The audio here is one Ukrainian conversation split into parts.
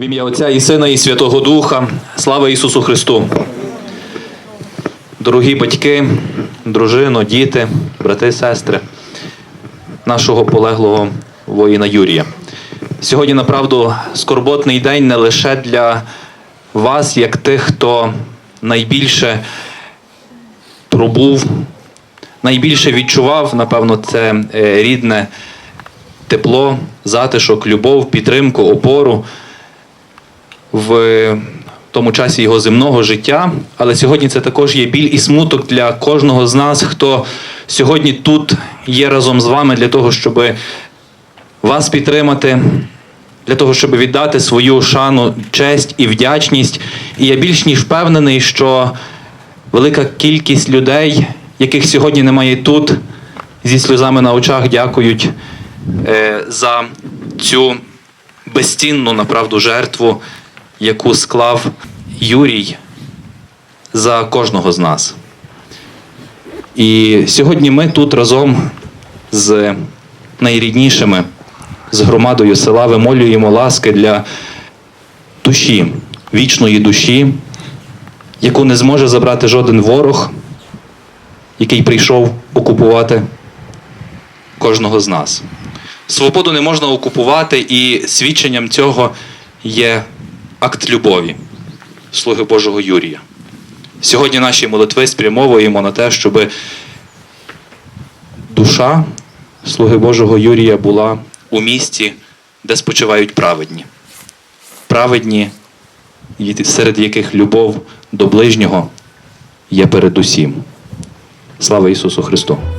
В ім'я Отця і Сина, і Святого Духа. Слава Ісусу Христу. Дорогі батьки, дружино, діти, брати, сестри, нашого полеглого воїна Юрія. Сьогодні, направду, скорботний день не лише для вас, як тих, хто найбільше пробув, найбільше відчував, напевно, це е, рідне тепло, затишок, любов, підтримку, опору в тому часі його земного життя. Але сьогодні це також є біль і смуток для кожного з нас, хто сьогодні тут є разом з вами для того, щоб вас підтримати, для того, щоб віддати свою шану, честь і вдячність. І я більш ніж впевнений, що велика кількість людей, яких сьогодні немає тут, зі сльозами на очах дякують е, за цю безцінну направду жертву, яку склав Юрій за кожного з нас. І сьогодні ми тут разом з найріднішими, з громадою села вимолюємо ласки для душі, вічної душі, яку не зможе забрати жоден ворог, який прийшов окупувати кожного з нас. Свободу не можна окупувати, і свідченням цього є акт любові слуги Божого Юрія. Сьогодні наші молитви спрямовуємо на те, щоб душа слуги Божого Юрія була у місті, де спочивають праведні. Праведні, серед яких любов до ближнього є передусім. Слава Ісусу Христу!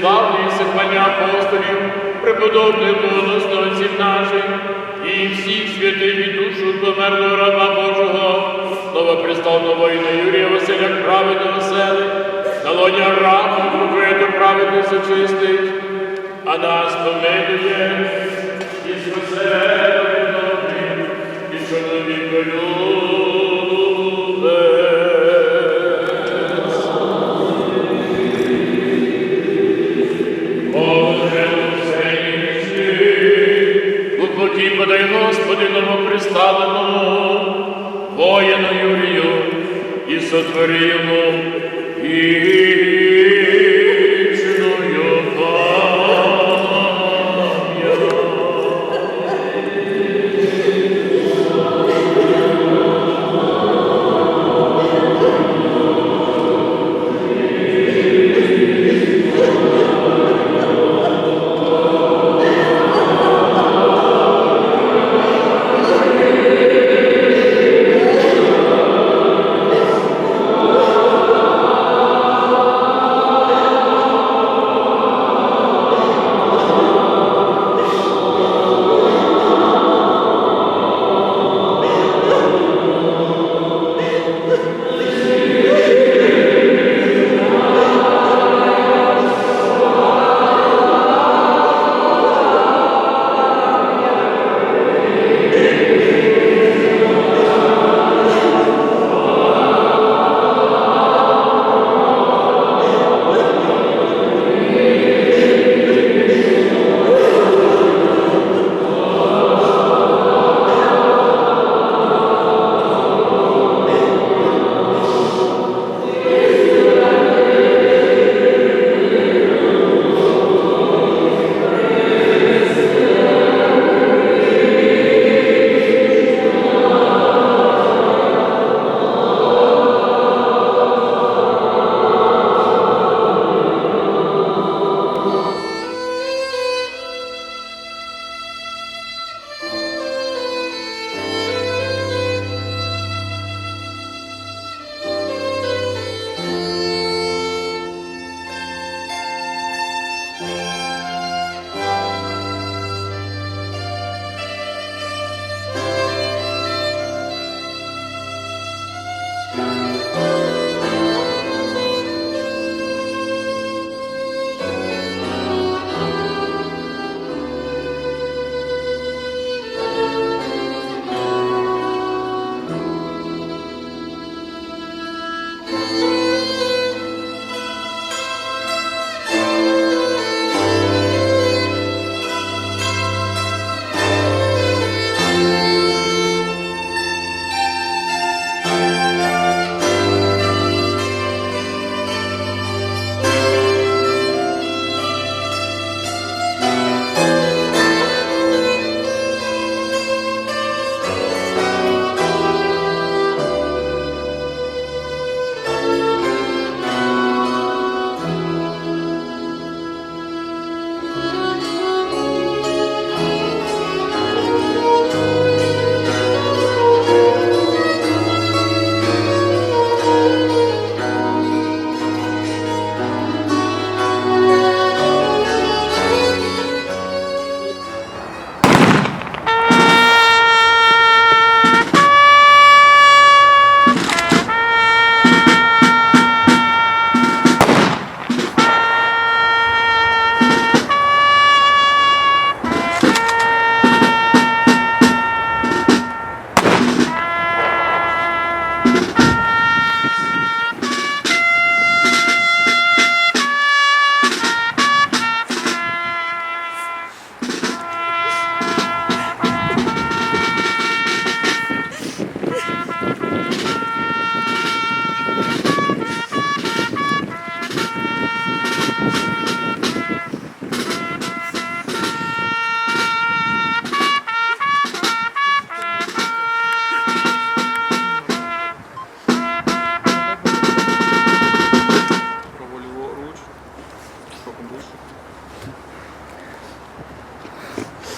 Славної сихвальня апостолів, преподобних богословців наших, і всіх святих і душу померлого раба Божого, новоприставного воїна Юрія Василя праведного сели, на лоня рану, покриту праведних зачистить, а нас помилує і спасе подай Господи новоприставленому, воїну Юрію, і сотвори йому вічною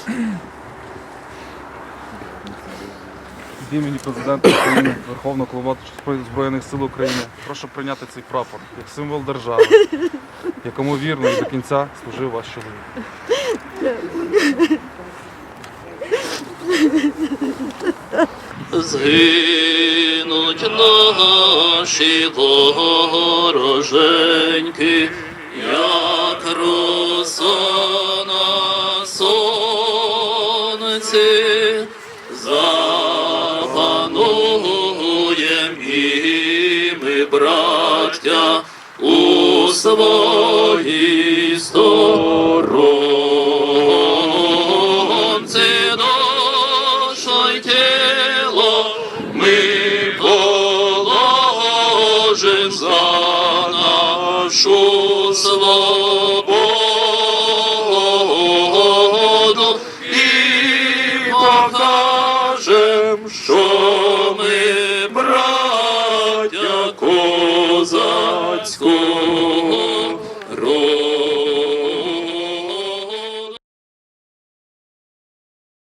Від імені президента України, Верховного Коломату Збройних сил України, прошу прийняти цей прапор як символ держави, якому вірно і до кінця служив ваш чоловік. Згинуть наші вороженьки, як роза. Своїй сторонці душу й тіло. Ми положим за нашу свободу